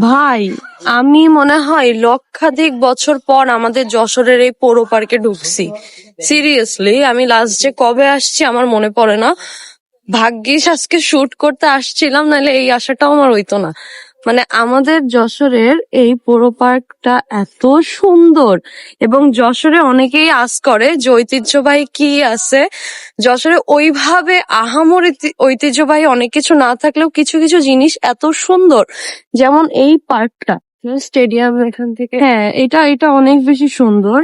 ভাই, আমি মনে হয় লক্ষাধিক বছর পর আমাদের যশোরের এই পৌর পার্কে ঢুকছি। সিরিয়াসলি আমি লাস্ট যে কবে আসছি আমার মনে পড়ে না। ভাগ্যিস আজকে শুট করতে আসছিলাম, নাহলে এই আশাটাও আমার হইতো না। মানে আমাদের যশোরের এই পৌর পার্কটা এত সুন্দর এবং যশোরে অনেকেই আস করে যে ঐতিহ্যবাহী কি আছে? যশোরে ওইভাবে আহামর ঐতিহ্যবাহী অনেক কিছু না থাকলেও কিছু কিছু জিনিস এত সুন্দর। যেমন এই পার্কটা। স্টেডিয়াম এখান থেকে। হ্যাঁ এটা এটা অনেক বেশি সুন্দর।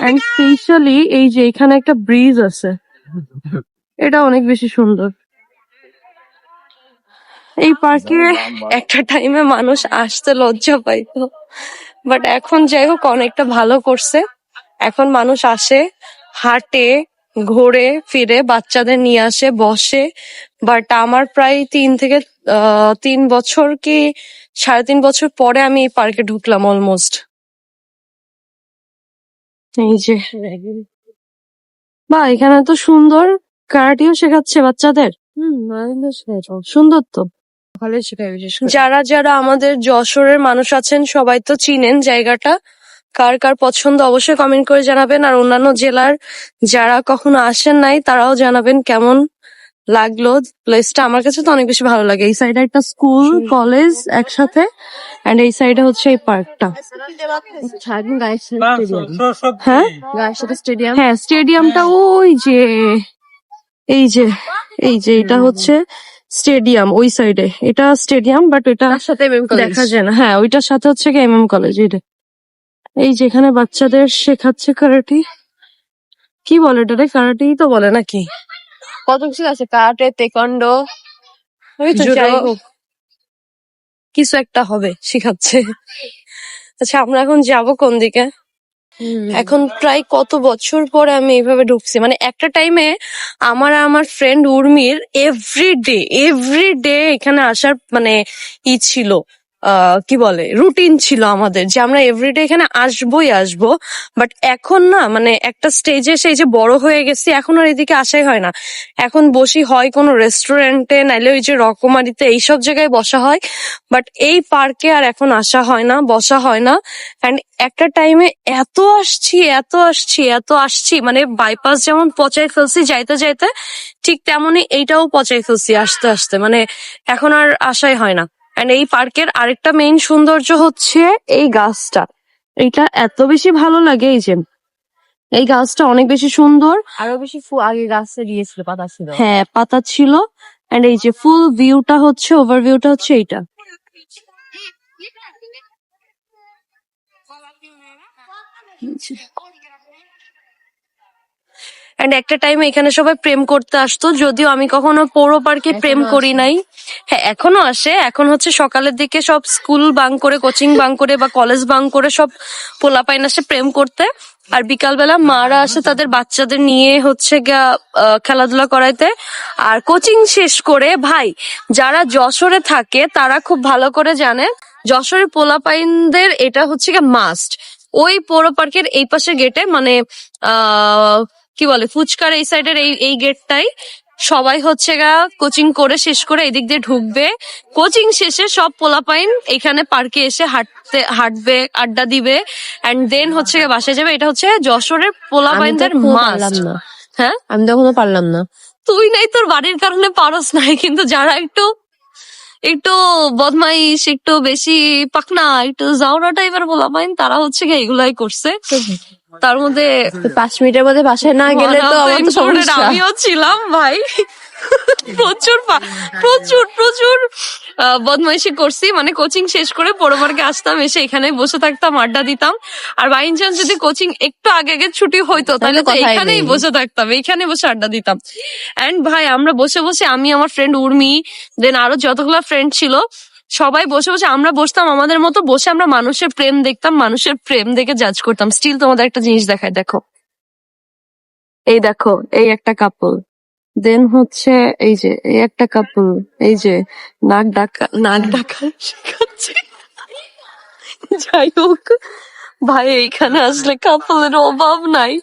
এন্ড স্পেশালি এই যে এখানে একটা ব্রিজ আছে এটা অনেক বেশি সুন্দর। এই পার্কে একটা টাইমে মানুষ আসতে লজ্জা পাইতো। বাট এখন যাই হোক অনেকটা ভালো করছে। এখন মানুষ আসে হাঁটে ঘোরে ফিরে বাচ্চাদের নিয়ে আসে বসে। বাট আমার প্রায় তিন থেকে তিন বছর কি সাড়ে তিন বছর পরে আমি এই পার্কে ঢুকলাম অলমোস্ট এই যে বা এখানে তো সুন্দর কারাটিও শেখাচ্ছে বাচ্চাদের। হম সুন্দর তো। যারা যারা আমাদের যশোরের মানুষ আছেন সবাই তো চিনেন জায়গাটা। কার কার পছন্দ অবশ্যই কমেন্ট করে জানাবেন। আর অন্যান্য জেলার যারা কখনো আসেন নাই তারাও জানাবেন কেমন লাগল। প্লেসটা আমার কাছে তো অনেক বেশি ভালো লাগে। এই সাইডে একটা স্কুল কলেজ একসাথে। এন্ড এই সাইডে হচ্ছে এই পার্কটা হ্যাঁ? স্টেডিয়াম হ্যাঁ স্টেডিয়ামটা ওই যে এই যে এই যে এটা হচ্ছে স্টেডিয়াম ওই সাইডে এটা স্টেডিয়াম বাট এটা সাথে দেখা যায় না। হ্যাঁ ওইটার সাথে হচ্ছে কি এমএম কলেজ এটা এই যেখানে বাচ্চাদের শেখাচ্ছে কারাটি কি বলে এটারে কারাটেই তো বলে নাকি? কত কিছু আছে? Karate taekwondo. কিছু একটা হবে শেখাচ্ছে। আচ্ছা আমরা এখন যাব কোন দিকে? এখন প্রায় কত বছর পরে আমি এইভাবে ঢুকছি? মানে একটা টাইমে আমার আমার ফ্রেন্ড উর্মির এভরি ডে এভরি ডে এখানে আসার মানে ই ছিল। কি বলে রুটিন ছিল আমাদের যে আমরা এভরিডে এখানে আসবোই আসব। বাট এখন না মানে একটা স্টেজে সেই যে বড় হয়ে গেছি, এখন আর এদিকে আসাই হয় না। এখন বসি হয় কোনো রেস্টুরেন্টে নাইলে ওই যে রকমারিতে এইসব জায়গায় বসা হয়। বাট এই পার্কে আর এখন আসা হয় না, বসা হয় না। অ্যান্ড একটা টাইমে এত আসছি এত আসছি এত আসছি মানে বাইপাস যেমন পচাই ফেলছি, যাইতে যাইতে, ঠিক তেমনই এইটাও পচাই ফেলছি আসতে আসতে। মানে এখন আর আশাই হয় না। এন্ড এই পার্কের আরেকটা মেইন সৌন্দর্য হচ্ছে এই গাছটা। এটা এত বেশি ভালো লাগে এই যে। এই গাছটা অনেক বেশি সুন্দর। আরও বেশি আগে গাছে দিয়েছিল পাতা ছিল। হ্যাঁ পাতা ছিল। এন্ড এই যে ফুল ভিউটা হচ্ছে ওভারভিউটা হচ্ছে এইটা। এন্ড একটা টাইম এখানে সবাই প্রেম করতে আসতো যদিও আমি কখনো পৌর পার্কে প্রেম করি নাই। হ্যাঁ এখনও আসে। এখন হচ্ছে সকালের দিকে সব স্কুল বাং করে কোচিং বাং করে বা কলেজ বাং করে সব পোলাপাইন আসে প্রেম করতে। আর বিকালবেলা মারা আসে তাদের বাচ্চাদের নিয়ে হচ্ছে খেলাধুলা করাইতে। আর কোচিং শেষ করে ভাই যারা যশোরে থাকে তারা খুব ভালো করে জানে যশোরের পোলাপাইনদের এটা হচ্ছে মাস্ট ওই পৌর পার্কের এই পাশে গেটে মানে আহ কি বলে ফুচকার এই সাইডের এই এই গেটটাই সবাই হচ্ছে গা কোচিং করে শেষ করে এদিক দিয়ে ঢুকবে। কোচিং শেষে সব পোলাপাইন এখানে পার্কে এসে হাঁটতে হাঁটবে আড্ডা দিবে। এন্ড দেন হচ্ছে গিয়ে বাসায় যাবে। এটা হচ্ছে যশোরের পোলাপাইনদের মাস্ট হ্যাঁ? আমি তো এখনও পারলাম না। তুই নাই তোর বাড়ির কারণে পারস নাই কিন্তু যারা একটু একটু বদমাইশ একটু বেশি পাকনা একটু জাউরা টাইপের পোলাপাইন তারা হচ্ছে গিয়ে এগুলাই করছে। তার মধ্যে পাঁচ মিনিটের মধ্যে বাসায় না গেলে তো আমার সমস্যা। আমিও ছিলাম ভাই। প্রচুর প্রচুর প্রচুর বদমাইশি করছি। মানে কোচিং শেষ করে পরবারকে আসতাম এসে এখানে বসে থাকতাম আড্ডা দিতাম। আর বাই চান্স যদি কোচিং একটু আগে আগে ছুটি হইতো তাহলে তো এখানেই বসে থাকতাম এখানে বসে আড্ডা দিতাম। এন্ড ভাই আমরা বসে বসে আমি আমার ফ্রেন্ড উর্মি দেন আরও যতগুলো ফ্রেন্ড ছিল সবাই বসে বসে, আমরা বসতাম আমাদের মতো, বসে আমরা মানুষের প্রেম দেখতাম, মানুষের প্রেম দেখে জাজ করতাম। স্টিল তোমাদের একটা জিনিস দেখায় দেখো। এই দেখো, এই একটা কাপল দেন হচ্ছে এই যে, এই একটা কাপল এই যে, নাক ডাকা নাক ডাকা শেখাচ্ছে। যাই হোক, ভাই, এইখানে আসলে কাপলের অভাব নাই।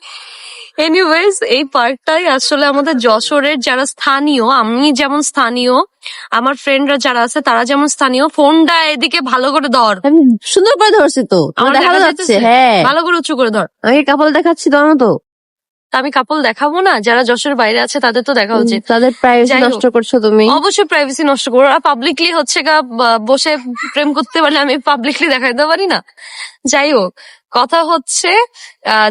এনিওয়েজ এই পার্কটাই আসলে আমাদের যশোরের যারা স্থানীয়, আমি যেমন স্থানীয় আমার ফ্রেন্ডরা যারা আছে তারা যেমন স্থানীয় ফোনটা এদিকে ভালো করে ধর। সুন্দর করে ধরছি তো। আমার আমার দেখা দেখা যাচ্ছে হ্যাঁ। ভালো করে উঁচু করে ধর। আমি কাপড় দেখাচ্ছি ধরো তো? তা আমি কাপল দেখাবো না? যারা যশোর বাইরে আছে তাদের তো দেখা উচিত। তাদের প্রাইভেসি নষ্ট করছ তুমি। অবশ্যই প্রাইভেসি নষ্ট করো আর পাবলিকলি হচ্ছে গা বসে প্রেম করতে পারলে আমি পাবলিকলি দেখাইতে পারি না। যাই হোক কথা হচ্ছে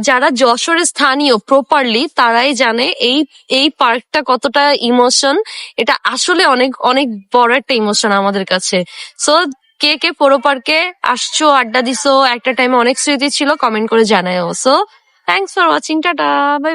যারা যশোরের স্থানীয় প্রপারলি তারাই জানে এই এই পার্কটা কতটা ইমোশন এটা আসলে অনেক অনেক বড় একটা ইমোশন আমাদের কাছে। সো কে কে পোড়ো পার্কে আসছো আড্ডা দিছো একটা টাইমে অনেক স্মৃতি ছিল কমেন্ট করে জানাও so thanks for watching tata bye bye